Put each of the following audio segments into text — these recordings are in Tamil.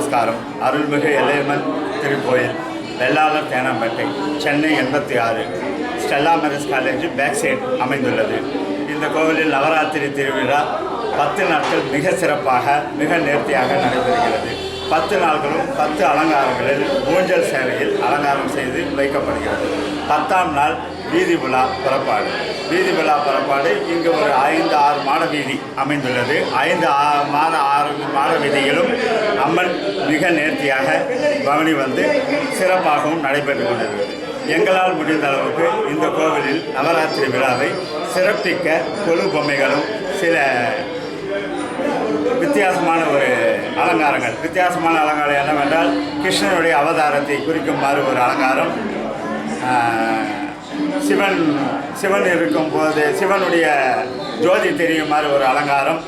நமஸ்காரம். அருள்மிகு எளையம்மன் திருக்கோயில் வெள்ளாளர் தேனாம்பேட்டை சென்னை எண்பத்தி ஆறு. Stella Maris college back side அமைந்துள்ளது. இந்த கோவிலில் நவராத்திரி திருவிழா பத்து நாட்கள் மிக சிறப்பாக மிக நேர்த்தியாக நடைபெறுகிறது. பத்து நாட்களும் பத்து அலங்காரங்களில் ஊஞ்சல் சேவையில் அலங்காரம் செய்து வைக்கப்படுகிறது. பத்தாம் நாள் வீதி விழா புறப்பாடு. வீதி விழா புறப்பாடு இங்கு ஒரு ஐந்து ஆறு மாட வீதி அமைந்துள்ளது. ஐந்து ஆ- மாத ஆறு மாட வீதியிலும் அம்மன் மிக நேர்த்தியாக பவனி வந்து சிறப்பாகவும் நடைபெற்று கொண்டிருக்கிறது. எங்களால் முடிந்த அளவுக்கு இந்த கோவிலில் நவராத்திரி விழாவை சிறப்பிக்க கொழு பொம்மைகளும் சில வித்தியாசமான ஒரு அலங்காரங்கள். வித்தியாசமான அலங்காரம் என்னவென்றால் கிருஷ்ணனுடைய அவதாரத்தை குறிக்குமாறு ஒரு அலங்காரம் சிவன் சிவன் இருக்கும்போது சிவனுடைய ஜோதி தெரியுமாறு ஒரு அலங்காரம்.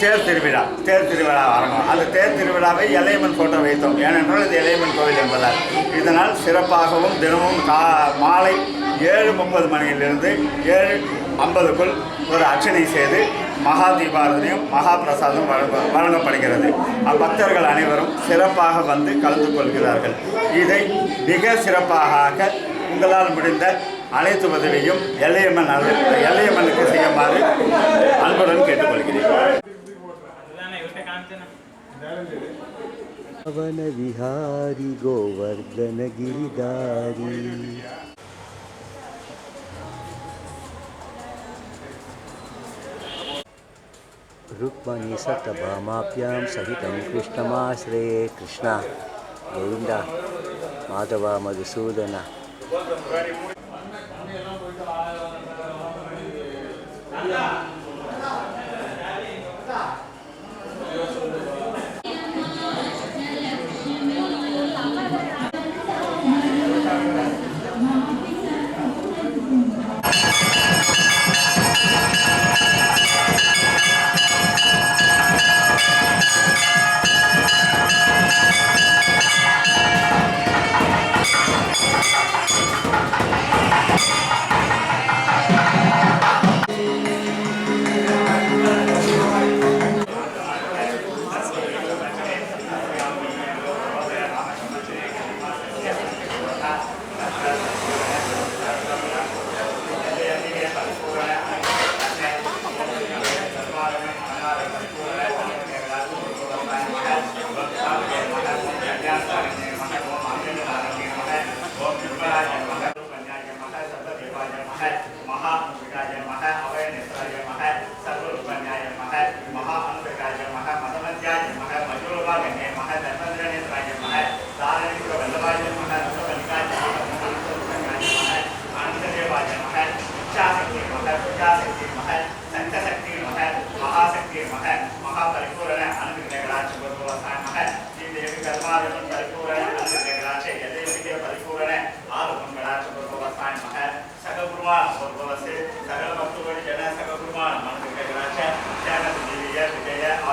தேர் திருவிழா தேர் திருவிழா அரங்கம் அந்த தேர் திருவிழாவை இளையமன் ஃபோட்டோ வைத்தோம். ஏனென்றால் இது எல்லையம்மன் கோவில் என்பதால். இதனால் சிறப்பாகவும் தினமும் கா மாலை ஏழு முப்பது மணியிலிருந்து ஏழு ஐம்பதுக்குள் ஒரு அர்ச்சனை செய்து மகா தீபாரதனையும் மகா பிரசாதம் வழங்க வழங்கப்படுகிறது பக்தர்கள் அனைவரும் சிறப்பாக வந்து கலந்து கொள்கிறார்கள் இதை மிக சிறப்பாக உங்களால் முடிந்த அனைத்து உதவியும் எல்லையம்மன் அருள் எல்லையம்மனுக்கு செய்யுமாறு அன்புடன் கேட்டுக்கொள்கிறேன் पवन विहारी गोवर्धन गिरिधारी रुक्मिणीसप्तभामाभ्यां सहितं कृष्णमाश्रये कृष्ण गोविन्द माधव मधुसूदन Yeah.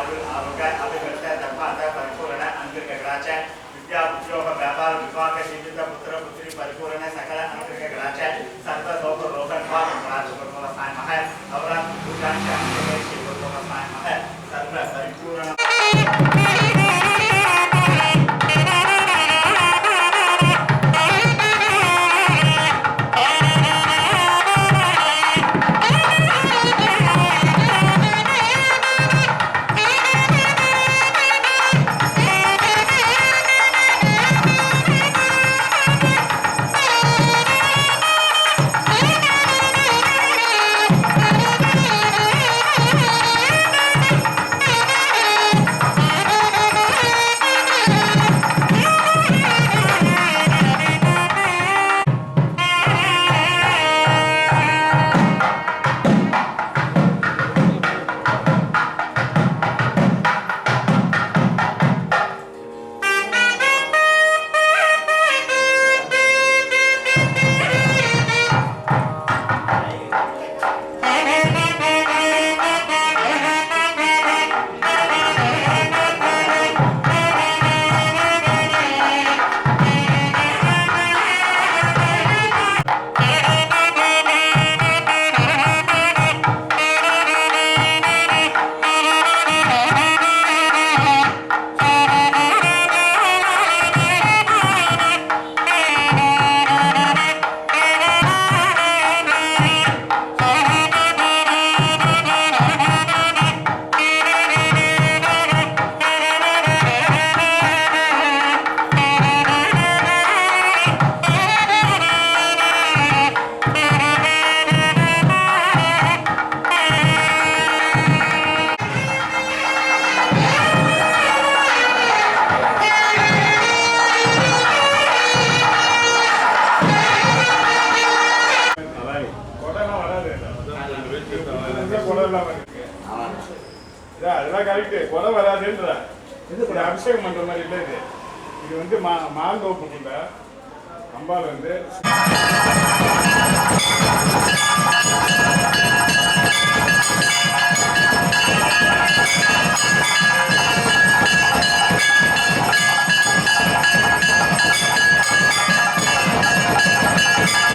விஜய ஆயுள் ஆரோக்கிய அபிவர்த்த தர்மாத அதெல்லாம் கரெக்ட் குடம் வராதுன்ற. இது அபிஷேகம் பண்ற மாதிரி இல்லை இது. இது வந்து மா மாந்தோப்புக்குள்ள அம்பாள் வந்து